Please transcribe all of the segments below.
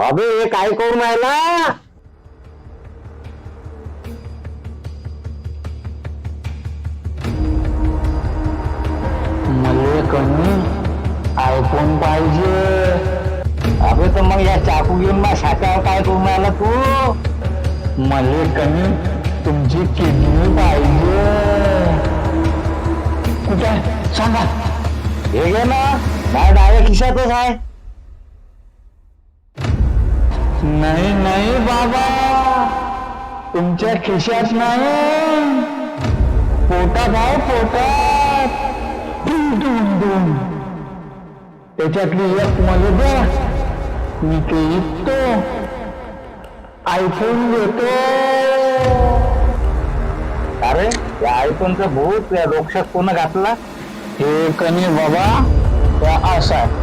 अबे हे काय करून राहिला? मले कमी आयफोन पाहिजे. अबे तर मग या चाकू घेऊन मा शाकावर काय करून राहिला तू? मले कमी तुमची किडनी पाहिजे. कुठे? सांगा. हे घे ना. डाव्या खिशातच आहे. नाही नाही बाबा. तुमच्या खिशात नाही. पोटात आहे पोटात. त्याच्यातली एक मला द्या मी ते विकतो आयफोन घेतो. अरे या आयफोनचं भूत या रोक्षक कोण घातला? हे कमी बाबा त्या असा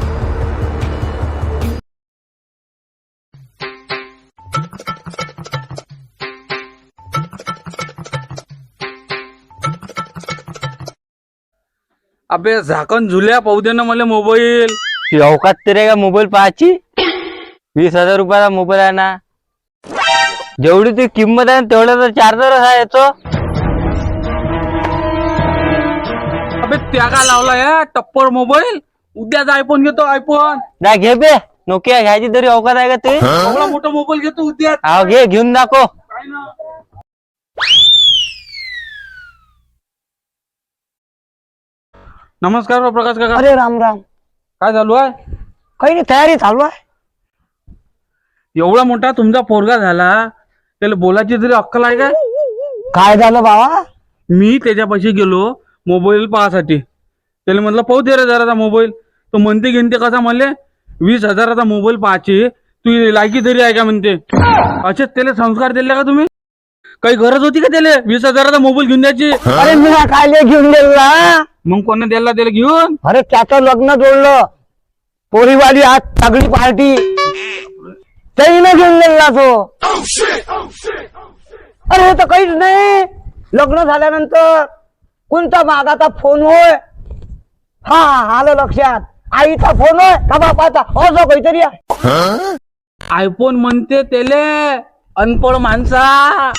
अबे झाकण झुल्या पाहू दे ना मला मोबाईल. ती अवकात तरी का मोबाईल पाहायची? वीस हजार रुपयाचा मोबाईल आहे ना. जेवढी ती किंमत आहे ना, तेवढा तर चार्जरच आहे याचं अबे त्या का लावला या टप्पर मोबाईल. उद्याच आयफोन घेतो आयफोन जा घे बे नोकिया घ्यायची तरी अवकात आहे का ते? एवढा मोठा मोबाईल घेतो उद्या हा घे घेऊन दाखव. काय ना. नमस्कार प्रकाश काका. अरे राम राम. काय चालू आहे? काही नाही तयारी चालू आहे. एवढा मोठा तुमचा पोरगा झाला त्याला बोलायची तरी अक्कल आहे काय? काय झालं बाबा? मी त्याच्यापाशी गेलो मोबाईल पाहासाठी. त्याला म्हटलं पाहू दे रे जराचा मोबाईल तो म्हणते घेणते कसा? म्हणले वीस हजाराचा मोबाईल पाहायची. तू लायकी तरी आहे का? म्हणते. असेच त्याला संस्कार दिले का तुम्ही? काही गरज होती का त्याला? वीस हजाराचा मोबाईल घेऊन द्यायची? अरे मी हा काय घेऊन गेला मग कोणा द्यायला त्याला घेऊन? अरे त्याचं लग्न जोडलं. पोरीवाली आज सगळी पार्टी. त्याने घेऊन गेला तो. अरे हे तर काहीच नाही. लग्न झाल्यानंतर कोणता मागाचा फोन होय? हा आलं लक्षात. आईचा फोन होय? का बापाचा? असं काहीतरी आहे. आयफोन म्हणते त्याले अनपड माणसा.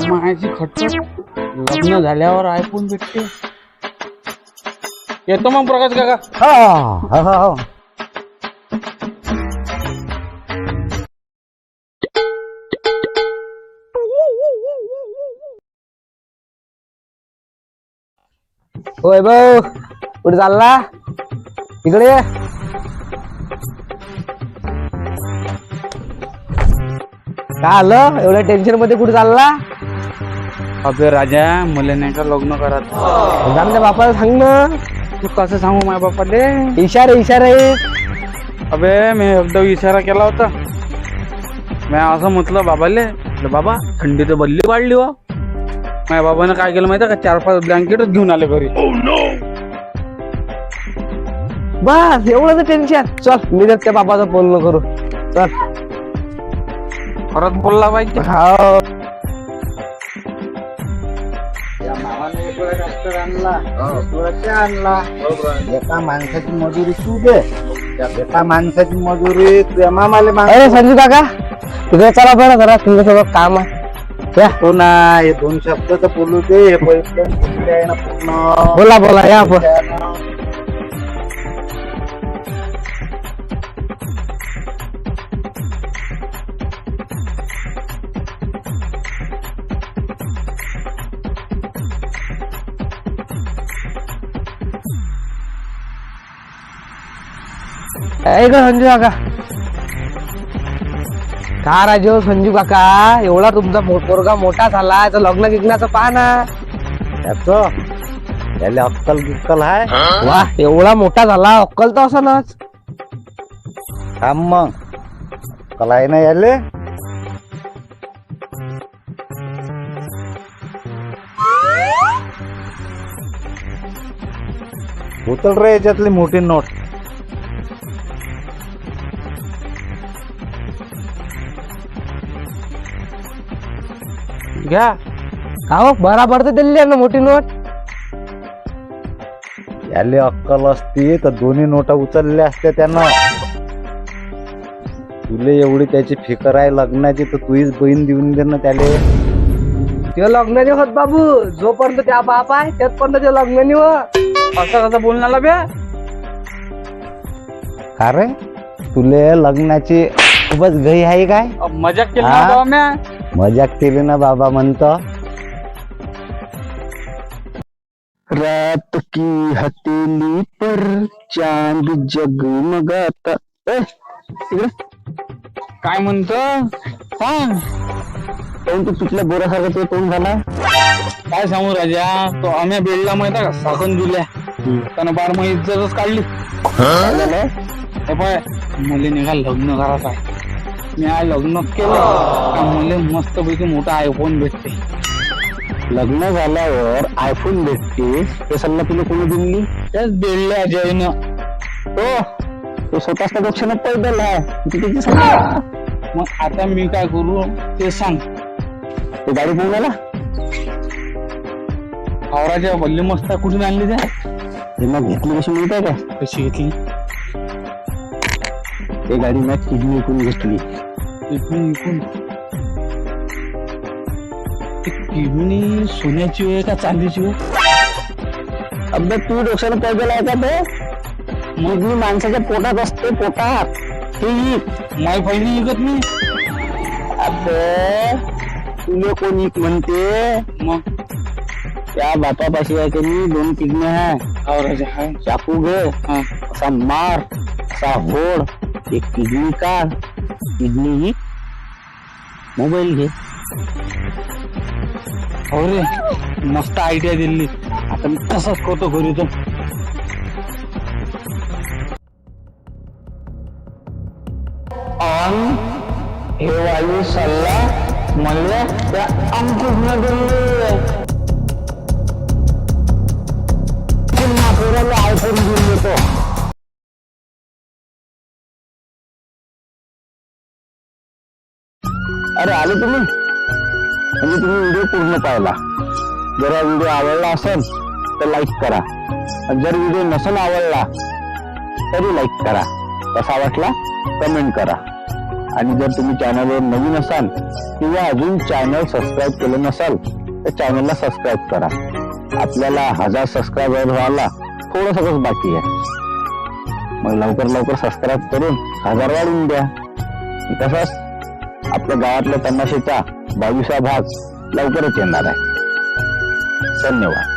मायाची खटखट लग्न झाल्यावर ऐकून भेटते. येतो मग प्रकाश काका. हा, हा, हा. होय भाऊ कुठे चालला? इकडे ये. काय आलं? एवढ्या टेन्शनमध्ये कुठे चालला? अबे राजा मला नाही का लग्न करायचं? जाण बापाला सांग ना. तू कसं सांगू माझ्या बापाले? इशारे इशारे. अबे मी एकदा इशारा केला होता. मी असं म्हटलं बाबाले म्हटलं बाबा थंडी तर बदली वाढली हो. माझ्या बाबानं काय केलं माहिती का? चार पाच ब्लँकेटच घेऊन आले घरी. बस एवढंच टेन्शन चल मी तर त्या बाबाचा फोन करू. चल. परत बोलला पाहिजे हा. एका माणसाची मजुरी तू दे त्या एका माणसाची मजुरी तुझ्या मामाले माग अरे संजू काका तिकडे चला बरं जरा तुमच्यासोबत काम आहे या, हो ना हे दोन शब्द तर बोलू दे हे पैसे पूर्ण बोला बोला या आपण ऐक संजू काका. का राजो संजू काका? एवढा तुमचा पोरगा मोठा झाला याचं लग्न गिग्नाचं पहा ना. याच. त्याला अक्कल गिक्कल आहे वा एवढा मोठा झाला अक्कल तर असनच. थांब मग. अक्कल आहे ना याले? उचल रे याच्यातली मोठी नोट. घ्या. का हो बराबर तर दिली आहे ना मोठी नोट? याले अक्कल असती तर दोन्ही नोटा उचलल्या असत्या त्यानं. तुले एवढी त्याची फिकर आहे लग्नाची तर तुझीच बहीण देऊन दे ना त्याले. ते लग्न नाही होत बाबू. जोपर्यंत त्या बाप आहे तेथपर्यंत ते लग्न नाही होत. असं कसं बोलण्याला बे? का रे? तुले लग्नाची खूपच घाई आहे काय? अ, मजाक केली हा? म्या. मजाक केली ना बाबा म्हणतो. रात की हथेली पर चांद जगमगाता. ए, इकडे. काय म्हणतो? सांग तू तुटल्या बोरासारखा ते तोंड झाला. काय सांगू राजा? तो आम्ही बेडला माहिती आहे का? साखन दिल्या. त्यानं बार इज्जतच काढली? हे? पाय मुली निघाल लग्न करायचं आहे. मी आज लग्न केलं का मुले मस्त पैकी मोठा आयफोन भेटते. लग्न झाल्यावर आयफोन भेटते हे सल्ला तुला कोणी दिली? तेच बेडल्या जयनं तो तो स्वतःचा दक्षिण पैदल आहे. तू त्याची सल्ला मग आता मी काय करू ते सांग. ते गाडी घेऊन आला? हावराच्या वल्ली मस्त कुठून आणली त्या हे घेतली कशी मिळत आहे का? कशी घेतली? ते गाडी मी किडनी विकून घेतली. इकडून ती किडनी सोन्याची आहे का चांदीची आहे अबे तू डोक्याला पैदल आहे का ते? मग मी माणसाच्या पोटात असते पोटात. ही माय फायनी विकत मी अबे तुला कोणी म्हणते? मग? त्या बापापाशी आहे की मी दोन किडनी आहे. हाय. चाकू घे. हा. असा मार असा होड. एक किडनी काढ किडनी ही. मोबाईल घे. हो रे मस्त आयडिया दिली. आता मी तसंच करतो घरी तो आणि हे वायू सल्ला मला त्या अंकुशनं दिले. पुन्हा पोराला आयफोन घेऊन येतो. अरे आले तुम्ही? म्हणजे तुम्ही व्हिडिओ पूर्ण पाहिला. जर हा व्हिडिओ आवडला असेल तर लाईक करा. आणि जर व्हिडिओ नसेल आवडला तरी लाईक करा. कसा वाटला? कमेंट करा. आणि जर तुम्ही चॅनलवर नवीन असाल किंवा अजून चॅनल सबस्क्राईब केलं नसाल तर चॅनलला सबस्क्राईब करा. आपल्याला हजार सबस्क्रायबर व्हायला थोडंसंच बाकी आहे. मग लवकर लवकर सबस्क्राईब करून हजार वाढवून द्या तसंच आपल्या गावातल्या तमाशेचा बावीसा भाग लवकरच येणार आहे. धन्यवाद.